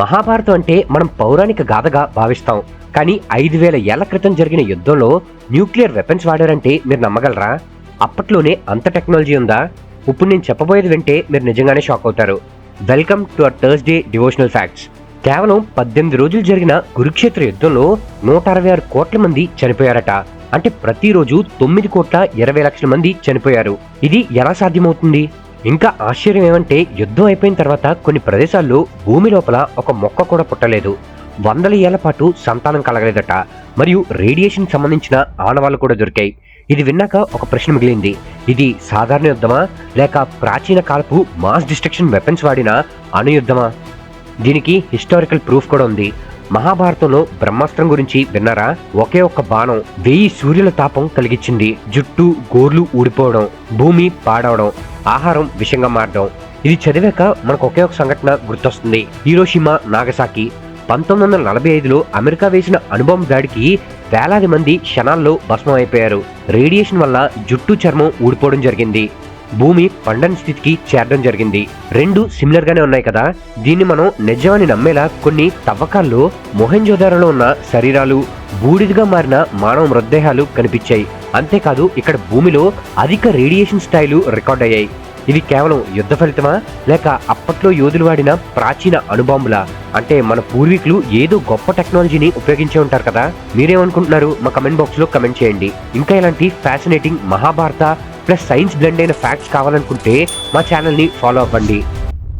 మహాభారతం అంటే మనం పౌరాణిక గాథగా భావిస్తాం. కానీ ఐదు వేల ఏళ్ళ క్రితం జరిగిన యుద్ధంలో న్యూక్లియర్ వెపన్స్ వాడారంటే మీరు నమ్మగలరా? అప్పట్లోనే అంత టెక్నాలజీ ఉందా? ఇప్పుడు నేను చెప్పబోయేది వింటే మీరు నిజంగానే షాక్ అవుతారు. Welcome to our Thursday devotional facts. కేవలం పద్దెనిమిది రోజులు జరిగిన కురుక్షేత్ర యుద్ధంలో నూట అరవై ఆరు కోట్ల మంది చనిపోయారట. అంటే ప్రతిరోజు తొమ్మిది కోట్ల ఇరవై లక్షల మంది చనిపోయారు. ఇది ఎలా సాధ్యమవుతుంది? ఇంకా ఆశ్చర్యం ఏమంటే యుద్ధం అయిపోయిన తర్వాత కొన్ని ప్రదేశాల్లో భూమి లోపల ఒక మొక్క కూడా పుట్టలేదు. వందల ఏళ్ళ పాటు సంతానం కలగలేదట. మరియు రేడియేషన్ సంబంధించిన ఆనవాళ్ళు కూడా దొరికాయి. ఇది విన్నాక ఒక ప్రశ్న మిగిలింది. ఇది సాధారణ యుద్ధమా? లేక ప్రాచీన కాలపు మాస్ డిస్ట్రక్షన్ వెపన్స్ వాడిన అణు యుద్ధమా? దీనికి హిస్టారికల్ ప్రూఫ్ కూడా ఉంది. మహాభారతంలో బ్రహ్మాస్త్రం గురించి విన్నారా? ఒకే ఒక్క బాణం వెయ్యి సూర్యుల తాపం కలిగించింది. జుట్టు గోర్లు ఊడిపోవడం భూమి పాడవడం ఆహారం విషంగా మారడం. ఇది చదివాక మనకు ఒకే ఒక సంఘటన గుర్తొస్తుంది. హీరోషిమా నాగసాకి పంతొమ్మిది వందల నలభై ఐదులో అమెరికా వేసిన అనుభవం దాడికి వేలాది మంది క్షణాల్లో భస్మం అయిపోయారు. రేడియేషన్ వల్ల జుట్టు చర్మం ఊడిపోవడం జరిగింది. భూమి పండని స్థితికి చేరడం జరిగింది. రెండు సిమిలర్ గానే ఉన్నాయి కదా. దీన్ని మనం నిజమని నమ్మేలా కొన్ని తవ్వకాల్లో మొహెంజోదారోలో ఉన్న శరీరాలు బూడిదిగా మారిన మానవ మృతదేహాలు కనిపించాయి. అంతేకాదు ఇక్కడ భూమిలో అధిక రేడియేషన్ స్థాయిలు రికార్డ్ అయ్యాయి. ఇవి కేవలం యుద్ధ ఫలితమా? లేక అప్పట్లో యోధులు వాడిన ప్రాచీన అణుబాంబులా అంటే మన పూర్వీకులు ఏదో గొప్ప టెక్నాలజీని ఉపయోగించే ఉంటారు కదా. మీరేమనుకుంటున్నారు? మా కమెంట్ బాక్స్లో కమెంట్ చేయండి. ఇంకా ఇలాంటి fascinating Mahabharata plus science blend అయిన ఫ్యాక్ట్స్ కావాలనుకుంటే మా ఛానల్ని ఫాలో అవ్వండి.